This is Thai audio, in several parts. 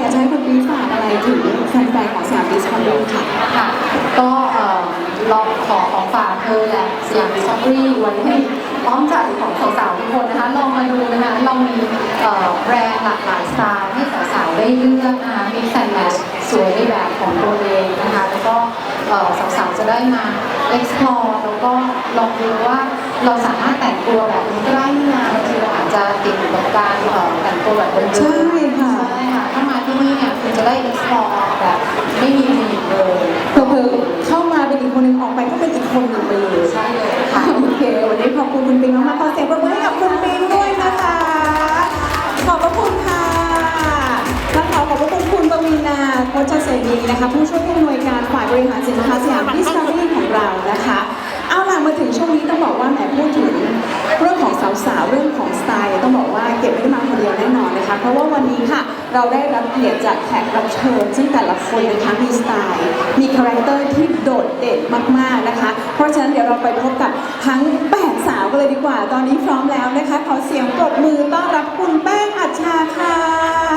อยากจะให้คุณปีฝากอะไรถึงแฟนๆของสยามดิสคัฟเวอรี่ค่ะ ค่ะ ก็เอ่อลองขอของฝากเธอและสยามดิสคัฟเวอรี่ไว้ให้อ้อมใจของสาวๆทุกคนนะคะ ลองมาดูนะคะเรามีเอ่อแบรนด์หลากหลายสไตล์ให้สาวๆได้เลือกนะคะมีแซนแมชสวยในแบบของตัวเองนะคะ แล้วก็เอ่อสาวๆจะได้มา explore แล้วก็ลองดูว่าเราสามารถแต่งตัวแบบนี้ก็ได้นี่นาบางทีเราอาจจะติดอยู่กับการเอ่อแต่งตัวแบบเดิมๆ ใช่ค่ะ ใช่ค่ะถ้ามา ที่นี่เนี่ยคุณจะได้ explore แบบไม่มีลิมิตเลยเผลอๆเข้ามาเป็นอีกคนหนึ่งออกไปก็เป็นอีกคนหนึ่งไปเลยใช่เลยค่ะโอเควันนี้ขอบคุณคุณปิงมากๆขอเสียงปรบมือให้กับคุณปิงด้วยนะคะ ขอบพระคุณค่ะและขอขอบพระคุณคุณปวีนาโคชเสนีนะคะ ผู้ช่วยผู้อำนวยการฝ่ายบริหารสินค้าสยามดิสคัฟเวอรี่ของเรานะคะ เอาล่ะมาถึงช่วงนี้ต้องบอกว่าแหมพูด เพราะว่าวันนี้ค่ะเราได้รับเกียรติจากแขกรับเชิญ ซึ่งแต่ละคนนะคะมีสไตล์ มีคาแรคเตอร์ที่โดดเด่นมากๆนะคะ เพราะฉะนั้นเดี๋ยวเราไปพบกับทั้งแปดสาวกันเลยดีกว่า ตอนนี้พร้อมแล้วนะคะ ขอเสียงปรบมือต้อนรับคุณแป้งอัจฉาค่ะ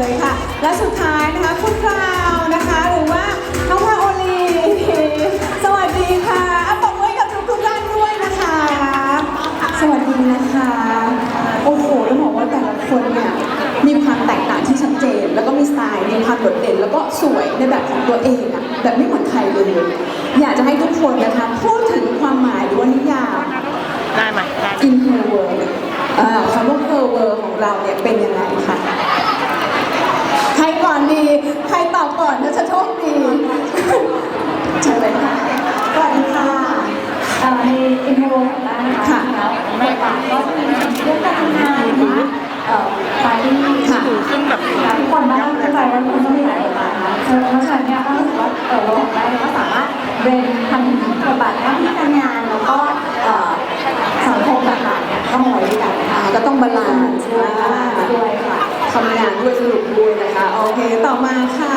เชิญเลยค่ะ และสุดท้ายนะคะคุณพราวนะคะ หรือว่าน้องพราวโอลี สวัสดีค่ะอะปรบมือให้กับทุกทุกๆท่านด้วยนะคะ สวัสดีนะคะ โอ้โหต้องบอกว่าแต่ละคนเนี่ยมีความแตกต่างที่ชัดเจน แล้วก็มีสไตล์มีความโดดเด่น แล้วก็สวยในแบบของตัวเองอะแบบไม่เหมือนใครเลยอยากจะให้ทุกคนนะคะพูดถึงความหมายหรือว่านิยาม ได้ไหมได้ in her world อ่าคำว่า her world ของเราเนี่ยเป็นยังไงคะใครก่อนดี ใครตอบก่อนน่าจะโชคดีเชิญเลยค่ะสวัสดีค่ะเอ่อในอินโทรของบ้านนะคะค่ะแล้วในปากก็จะมีเรื่องการทำงานหรือว่าเอ่อปาร์ตี้ค่ะขึ้นแบบทุกคนบ้างเข้าใจว่าทุกคนต้องมีหลาย ด้วยสรุปด้วยนะคะ โอเค ต่อมาค่ะ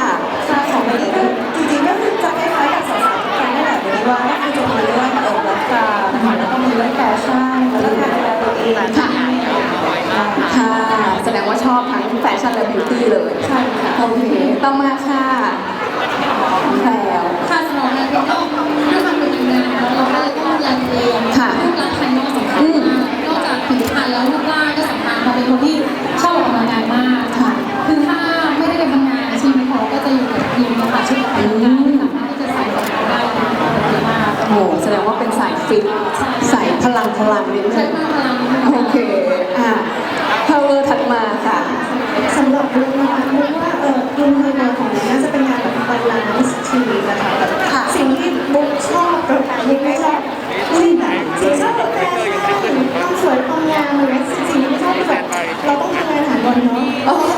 ใช่ของไม่ได้ก็จริงๆก็คือจะคล้ายๆกับสาวๆทุกคนนั่นแหละเดี๋ยวนี้ว่าก็คือจะมีเรื่องเออราคาแล้วก็มีเรื่องแฟชั่นแล้วก็การดูแลตัวเองค่ะค่ะ แสดงว่าชอบทั้งแฟชั่นและบิวตี้เลย ใช่ค่ะ โอเค ต่อมาค่ะ ฟิตสายพลังพลังนิดใช้นึงมากพลังโอเคอะ power ถัดมาค่ะสำหรับลุงนะคะลุงว่าเออลุงในงานของลุงน่าจะเป็นงานแบบบาลานซ์ชีวิตนะคะแบบค่ะสิ่งที่บุ๊กชอบกับลุงไม่ชอบสิ่งแบบสิ่งชอบแบบแฟชั่นความสวยความงามอะไรเงี้ยสิ่งที่ไม่ชอบคือแบบเราต้องทำงานหาเงินเนาะ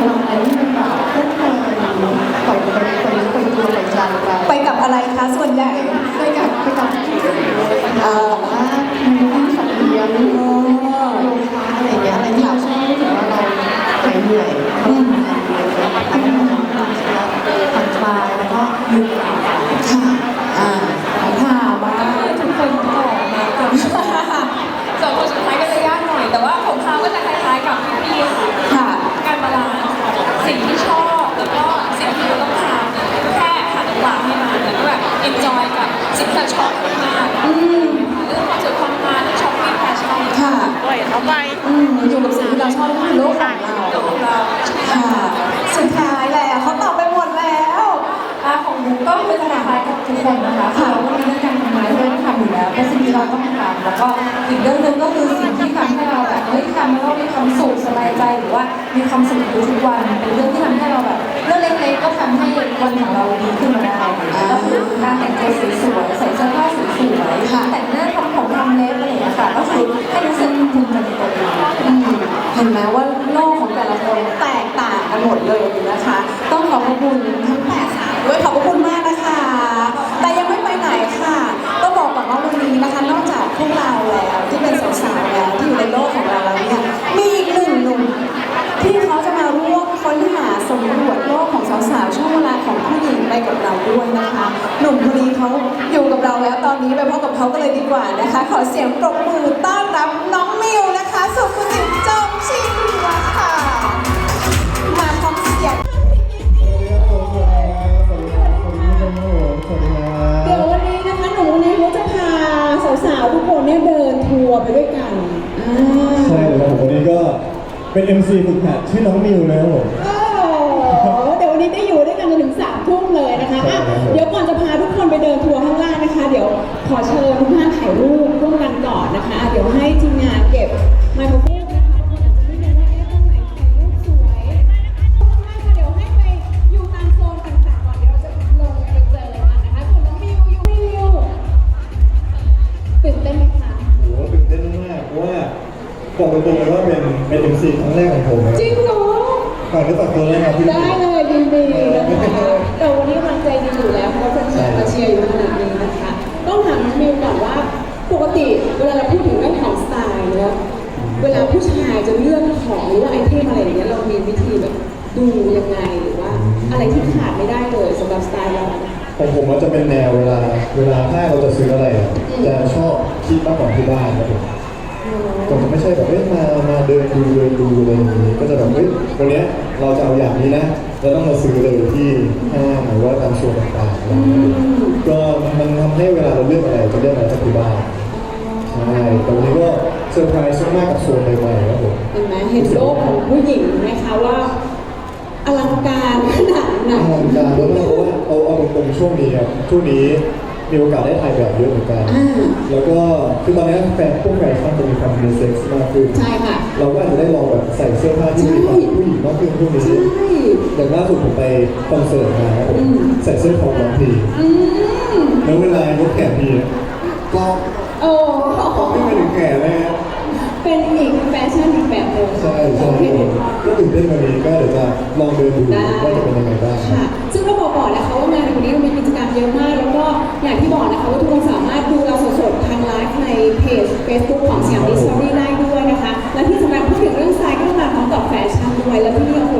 ทำอะไรที่มันแบบเพลิดเพปอยไปปอยปล่อยตัวอยไปไปกับอะไรคะส่วนใหญ่ ไปกับไปกับเอ่อว่ามีทั้งสัตว์เลี้ยงโยคะอะไรอย่างเงี้ยอะไรที่เราชอบหรือว่าเราหายเหนื่อยทำงานอะไรอย่างเงี้ยอันนั้มันทำให้เราผ่อนคลายแล้วก็หยุดค่ะอ่า สิ่งที่ชอบ แล้วก็สิ่งที่เราต้องทำแค่หาจังหวงให้มันแล้วก็แบบเอ็นจอยกับสิ่งที่ชอบมากๆอืมเรื่องความสวยความงามเรื่ชอบปิ้แฟชั่นค่ะปล่ยเขาไปอืมอยู่กับสิ่งที่เราชอบก็คืโลกของเราค่ะ สุดท้ายแล้วเขาตอบไปหมดแล้วของบุ๊กก็คือจะคล้ายกับทุกคนนะคะคือเราก็มีเรื่องการทำงานเรื่องทำอยู่แล้วแต่สิ่งที่เราต้องทำแล้วก็อีกเรื่องหนึ่งก็คือสิ่ง มีความสุขทุกๆวันเป็นเรื่องที่ทำให้เราแบบเรื่องเล็กๆก็ทำให้วันของเราดีขึ้นมาได้ก็คือการแต่งตัวสวยๆใส่เสื้อผ้าสวยๆแต่งหน้าทำผมทำเล็บอะไรอย่างเงี้ยค่ะก็คือให้รู้สึกภูมิใจในตัวเองอืมเห็นไหมว่าโลกของแต่ละคนแตกต่างกันหมดเลยนะคะ ต้องขอบพระคุณทั้งแปดสาวด้วยขอบพระคุณมากนะคะ แต่ยังไม่ไปไหนค่ะต้องบอกก่อนว่าวันนี้นะคะ นอกจากพวกเราแล้วที่เป็นสาวๆแล้วที่อยู่ในโลกของเราแล้วเนี่ยมีอีกหนึ่งหนุ่มที่เขาจะมาร่วมค้นหาสำรวจโลกของสา วๆช่วงเวลาของผู้หญิงไปกับเราด้วยนะคะ หนุ่มคนนี้เขาอยู่กับเราแล้วตอนนี้ไปพบกับเขากันเลยดีกว่านะคะ ขอเสียงปรบมือต้อนรับน้องมิวนะคะสุขุสิทธิ์จอมชิงเหลือค่ะ มาพร้อมเสียงเดี๋ยววันนี้นะคะหนูวันนี้เขาจะพาสาวๆทุกคนเนี่ยเดินทัวร์ไปด้วยกันอ่าใช่เลยครับผมวันนี้ก็เป็น MC ฝึกหัดชื่อน้องมิวนะครับผม สามทุ่มเลยนะคะอะเดี๋ยวก่อนจะพาทุกคนไปเดินทัวร์ข้างล่างนะคะ เดี๋ยวขอเชิญทุกท่านถ่ายรูปร่วมกันก่อนนะคะอะเดี๋ยวให้ทีมงานเก็บไมโครโฟนนะคะบางคนอาจจะไม่รู้ว่าเอ๊ะตรงไหนถ่ายรูปสวยทุกท่านคะเดี๋ยวให้ไปอยู่ตามโซนต่างๆก่อนเดี๋ยวเราจะลงไปเจอกันนะคะส่วนน้องมิวอยู่มิวตื่นเต้นไหมคะโอ้โหตื่นเต้นมากเพราะว่าบอกตรงๆเลยว่าเป็นเป็น MC ครั้งแรกของผมนะจริงเหรอฝากเนื้อฝากตัวเลยครับพี่ ได้เลยยิน ดีนะคะแต่วันนี้กำลังใจดีอยู่แล้วเพราะว่าแฟนๆมาเชียร์อยู่ขนาดนี้นะคะ ต้องถามน้องมิวก่อนว่าปกติเวลาเราพูดถึงเรื่องของสไตล์เนอะเวลาผู้ชายจะเลือกของหรือว่าไอเทมอะไรอย่างเงี้ยเรามีวิธีแบบดูยังไงหรือว่าอะไรที่ขาดไม่ได้เลยสำหรับสไตล์เรา ของผมมันจะเป็นแนวเวลา เวลาถ้าเราจะซื้ออะไรอะจะชอบคิดมากกว่าที่บ้านครับผม ผมจะไม่ใช่แบบเอ้ยมามาเดินดูเดินดูอะไรอย่างนี้ก็จะแบบเฮ้ยวันเนี้ยเราจะเอาอย่างนี้นะเราต้องมาซื้อเลยที่ห้างหรือว่าตามโซนต่างๆอะไรอย่างเงี้ยก็มันทำให้เวลาเราเลือกอะไรจะเลือกอะไรจากที่บ้านใช่แต่วันนี้ก็เซอร์ไพรส์มากกับโซนใหม่ๆครับผมเห็นไหมเห็นโลกของผู้หญิงไหมคะว่าอลังการขนาดไหนทำการแล้วก็เพราะว่าเอาเอาตรงๆช่วงนี้ครับช่วงนี้ มีโอกาสได้ถ่ายแบบเยอะเหมือนกัน อ่า แล้วก็คือตอนนี้แฟนพวกแฟชั่นจะมีความมีเซ็กซ์มากขึ้น ใช่ค่ะ เราก็อาจจะได้ลองแบบใส่เสื้อผ้าที่มีความผู้หญิงมากขึ้นช่วงนี้ใช่ อย่างล่าสุดผมไปคอนเสิร์ตมาครับผมอืม ใส่เสื้อคอร้องเพลงอืมแล้วเวลายกแขนทีเนี่ยก็โอ้ไม่ไปถึงแขนเลยครับเป็นอีกแฟชั่นอีกแบบหนึ่งใช่ใช่ครับผมก็ตื่นเต้นวันนี้ก็เดี๋ยวจะลองเดินดูได้ว่าจะเป็นยังไงบ้าง ค่ะ ซึ่งก็บอกก่อนนะคะว่างานใน วันนี้เรามีกิจกรรมเยอะมาก แล้วก็อย่างที่บอกนะคะว่าทุกคนสามารถดูเราสดๆทางไลฟ์ในเพจ Facebook ของสยามดิสคัฟเวอรี่ได้ด้วยนะคะ และที่สำคัญพูดถึงเรื่องทรายก็มาพร้อมกับแฟชั่นด้วย แล้วที่นี่โอ้โห